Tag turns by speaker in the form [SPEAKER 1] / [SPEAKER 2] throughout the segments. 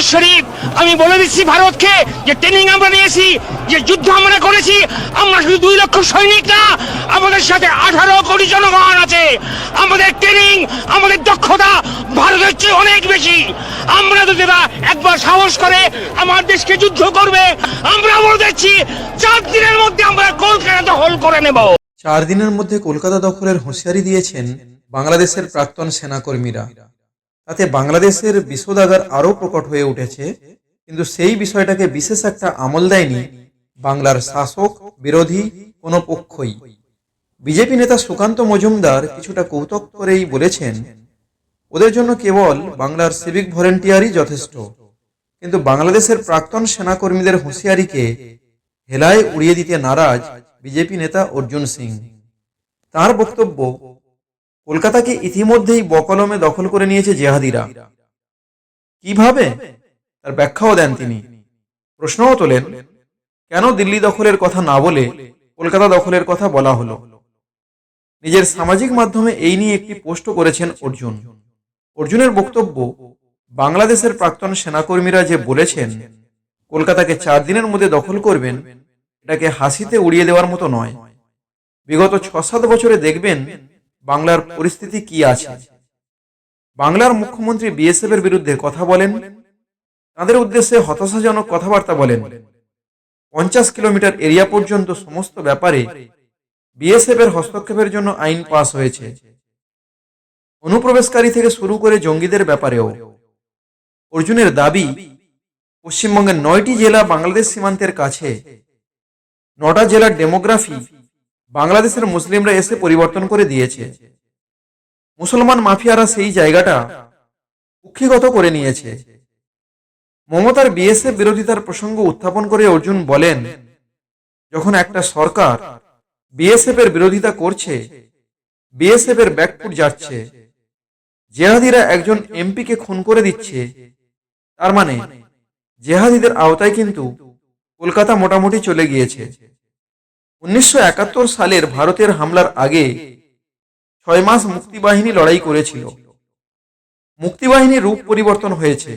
[SPEAKER 1] নওয়াজ শরীফ, আমি বলে দিচ্ছি ভারতকে যে ট্রেনিং আমরা নিয়েছি, যে যুদ্ধ আমরা করেছি, আমরা শুধু দুই লক্ষ সৈনিক না, আমাদের সাথে আঠারো কোটি জনগণ আছে। আমাদের ট্রেনিং আমাদের দক্ষতা ভারতের চেয়ে অনেক বেশি। আমরা যদি একবার সাহস করে আমার দেশকে যুদ্ধ করবে, আমরা বলে দিচ্ছি, চার দিনের মধ্যে আমরা কলকাতা দখল করে নেব।
[SPEAKER 2] চার দিনের মধ্যে কলকাতা দখলের হুঁশিয়ারি দিয়েছেন বাংলাদেশের প্রাক্তন সেনাকর্মীরা। তাতে বাংলাদেশের বিষোদাগার আরও প্রকট হয়ে উঠেছে, কিন্তু সেই বিষয়টাকে বিশেষ একটা আমল দেয়নি বাংলার শাসক, বিরোধী কোনো পক্ষই। বিজেপি নেতা সুকান্ত মজুমদার কিছুটা কৌতুক করেই বলেছেন, ওদের জন্য কেবল বাংলার সিভিক ভলেন্টিয়ারই যথেষ্ট, কিন্তু বাংলাদেশের প্রাক্তন সেনাকর্মীদের হুঁশিয়ারিকে হেলায় উড়িয়ে দিতে নারাজ বিজেপি নেতা অর্জুন সিং। তার বক্তব্য কলকাতাকে ইতিমধ্যেই বকলমে দখল করে নিয়েছে জেহাদিরা। কীভাবে? তার ব্যাখ্যাও দেন তিনি। প্রশ্নও তোলেন, কেন দিল্লি দখলের কথা না বলে কলকাতা দখলের কথা বলা হলো? নিজের সামাজিক মাধ্যমে এই নিয়ে একটি পোস্ট করেছেন অর্জুন। অর্জুনের বক্তব্য, বাংলাদেশের প্রাক্তন সেনাকর্মীরা যে বলেছেন, কলকাতাকে চার দিনের মধ্যে দখল করবেন, এটাকে হাসিতে উড়িয়ে দেওয়ার মতো নয়। বিগত ছ সাত বছরে দেখবেন বাংলার পরিস্থিতি কি আছে? বাংলার মুখ্যমন্ত্রী বিএসএফ এর বিরুদ্ধে কথা বলেন। তাদের উদ্দেশ্যে হতাশাজনক কথাবার্তা বলেন। পঞ্চাশ কিলোমিটার এরিয়া পর্যন্ত সমস্ত ব্যাপারে বিএসএফ এর হস্তক্ষেপের জন্য আইন পাস হয়েছে। অনুপ্রবেশকারী থেকে শুরু করে জঙ্গিদের ব্যাপারেও। অর্জুনের দাবি, পশ্চিমবঙ্গের নয়টি জেলা বাংলাদেশ সীমান্তের কাছে। নটা জেলার ডেমোগ্রাফি বাংলাদেশের মুসলিমরা এসে পরিবর্তন করে দিয়েছে। মুসলমান মাফিয়ারা সেই জায়গাটা কুক্ষিগত করে নিয়েছে। মমতার বিএসএফ বিরোধিতার প্রসঙ্গ উত্থাপন করে অর্জুন বলেন, যখন একটা সরকার বিএসএফ এর বিরোধিতা করছে, বিএসএফ এর ব্যাকফুট যাচ্ছে। জেহাদিরা একজন এমপিকে খুন করে দিচ্ছে। তার মানে জেহাদিদের আওতায় কিন্তু কলকাতা মোটামুটি চলে গিয়েছে। উনিশশো একাত্তর সালের ভারতের হামলার আগে ছয় মাস মুক্তিবাহিনী লড়াই করেছিল। মুক্তিবাহিনীর রূপ পরিবর্তন হয়েছে।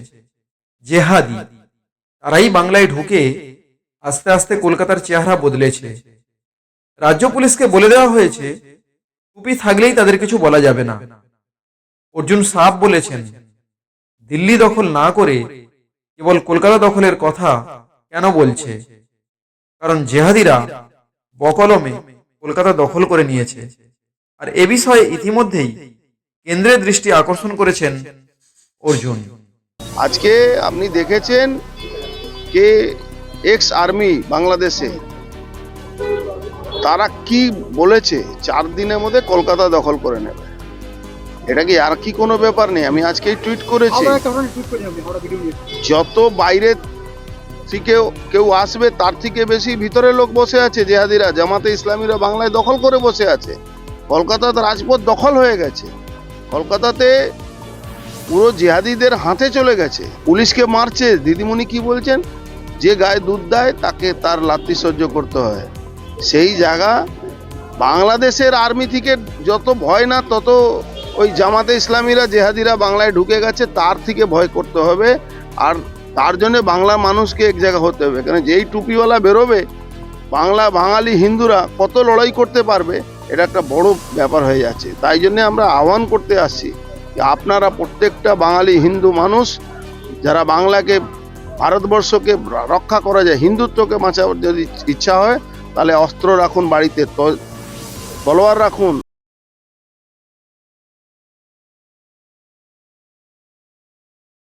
[SPEAKER 2] জেহাদি, তারাই বাংলায় ঢুকে আস্তে আস্তে কলকাতার চেহারা বদলেছে। রাজ্য পুলিশকে বলে দেওয়া হয়েছে, টুপি থাকলেই তাদের কিছু বলা যাবে না। অর্জুন সাপ বলেছেন, দিল্লি দখল না করে কেবল কলকাতা দখলের কথা কেন বলছে? কারণ জেহাদিরা বকলমে কলকাতা দখল করে নিয়েছে। আর এ বিষয়ে ইতিমধ্যেই কেন্দ্রের দৃষ্টি আকর্ষণ করেছেন অর্জুন।
[SPEAKER 3] আজকে আপনি দেখেছেন কে এক্স আর্মি বাংলাদেশে তারা কি বলেছে চার দিনের মধ্যে কলকাতা দখল করে নেবে। এটা কি আর কি কোনো ব্যাপার নেই? আমি আজকেই টুইট করেছি। যত বাইরে থেকে কেউ আসবে, তার থেকে বেশি ভিতরে লোক বসে আছে জেহাদিরা, জামাতে ইসলামীরা বাংলায় দখল করে বসে আছে। কলকাতাতে রাজপথ দখল হয়ে গেছে। কলকাতাতে পুরো জেহাদিদের হাতে চলে গেছে। পুলিশকে মারছে। দিদিমণি কি বলছেন? যে গায়ে দুধ দেয়, তাকে তার লাত্তি সহ্য করতে হয়। সেই জায়গা বাংলাদেশের আর্মি থেকে যত ভয় না, তত ওই জামাতে ইসলামীরা, জেহাদিরা বাংলায় ঢুকে গেছে, তার থেকে ভয় করতে হবে। আর তার জন্য বাংলা মানুষকে এক জায়গা হতে হবে। কারণ যেই টুপিওয়ালা বেরোবে, বাংলা, বাঙালি, হিন্দুরা কত লড়াই করতে পারবে, এটা একটা বড় ব্যাপার হয়ে যাচ্ছে। তাই জন্য আমরা আহ্বান করতে আসছি যে আপনারা প্রত্যেকটা বাঙালি, হিন্দু মানুষ, যারা বাংলাকে, ভারতবর্ষকে রক্ষা করা যায়, হিন্দুত্বকে বাঁচাবার যদি ইচ্ছা হয়, তাহলে অস্ত্র রাখুন বাড়িতে তলোয়ার রাখুন